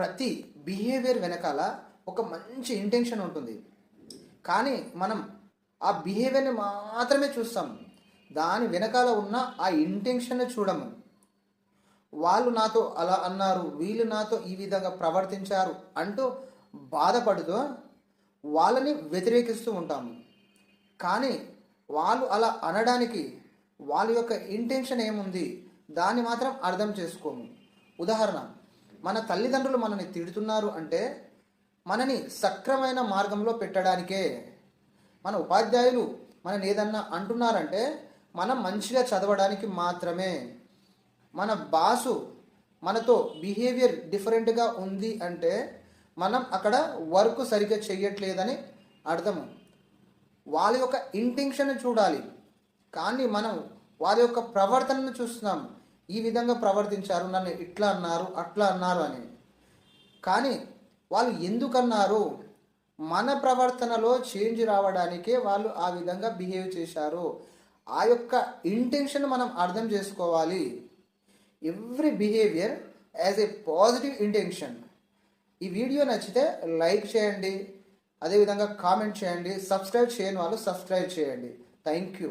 ప్రతి బిహేవియర్ వెనకాల ఒక మంచి ఇంటెన్షన్ ఉంటుంది. కానీ మనం ఆ బిహేవియర్ని మాత్రమే చూస్తాం. దాని వెనకాల ఉన్న ఆ ఇంటెన్షన్ చూడము. వాళ్ళు నాతో అలా అన్నారు వీళ్ళు నాతో ఈ విధంగా ప్రవర్తించారు అంటూ బాధపడుతూ వాళ్ళని వ్యతిరేకిస్తూ ఉంటాము కానీ వాళ్ళు అలా అనడానికి వాళ్ళ యొక్క ఇంటెన్షన్ ఏముంది? దాన్ని మాత్రం అర్థం చేసుకోము. ఉదాహరణ మన తల్లిదండ్రులు మనని తిడుతున్నారు అంటే మనని సక్రమైన మార్గంలో పెట్టడానికే. మన ఉపాధ్యాయులు మనని ఏదన్నా అంటున్నారంటే మనం మంచిగా చదవడానికి మాత్రమే. మన బాసు మనతో బిహేవియర్ డిఫరెంట్గా ఉంది అంటే మనం అక్కడ వర్క్ సరిగ్గా చెయ్యట్లేదని అర్థము వాళ్ళ యొక్క ఇంటెన్షన్ చూడాలి. కానీ మనం వారి యొక్క ప్రవర్తనను చూస్తున్నాం. ఈ విధంగా ప్రవర్తించారు నన్ను ఇట్లా అన్నారు అట్లా అన్నారు అని. కానీ వాళ్ళు ఎందుకన్నారు? మన ప్రవర్తనలో చేంజ్ రావడానికే వాళ్ళు ఆ విధంగా బిహేవ్ చేశారు. ఆ యొక్క ఇంటెన్షన్ మనం అర్థం చేసుకోవాలి. Every behaviour as a positive intention ఈ వీడియో నచ్చితే లైక్ చేయండి అదేవిధంగా కామెంట్ చేయండి సబ్స్క్రైబ్ చేయని వాళ్ళు సబ్స్క్రైబ్ చేయండి. Thank you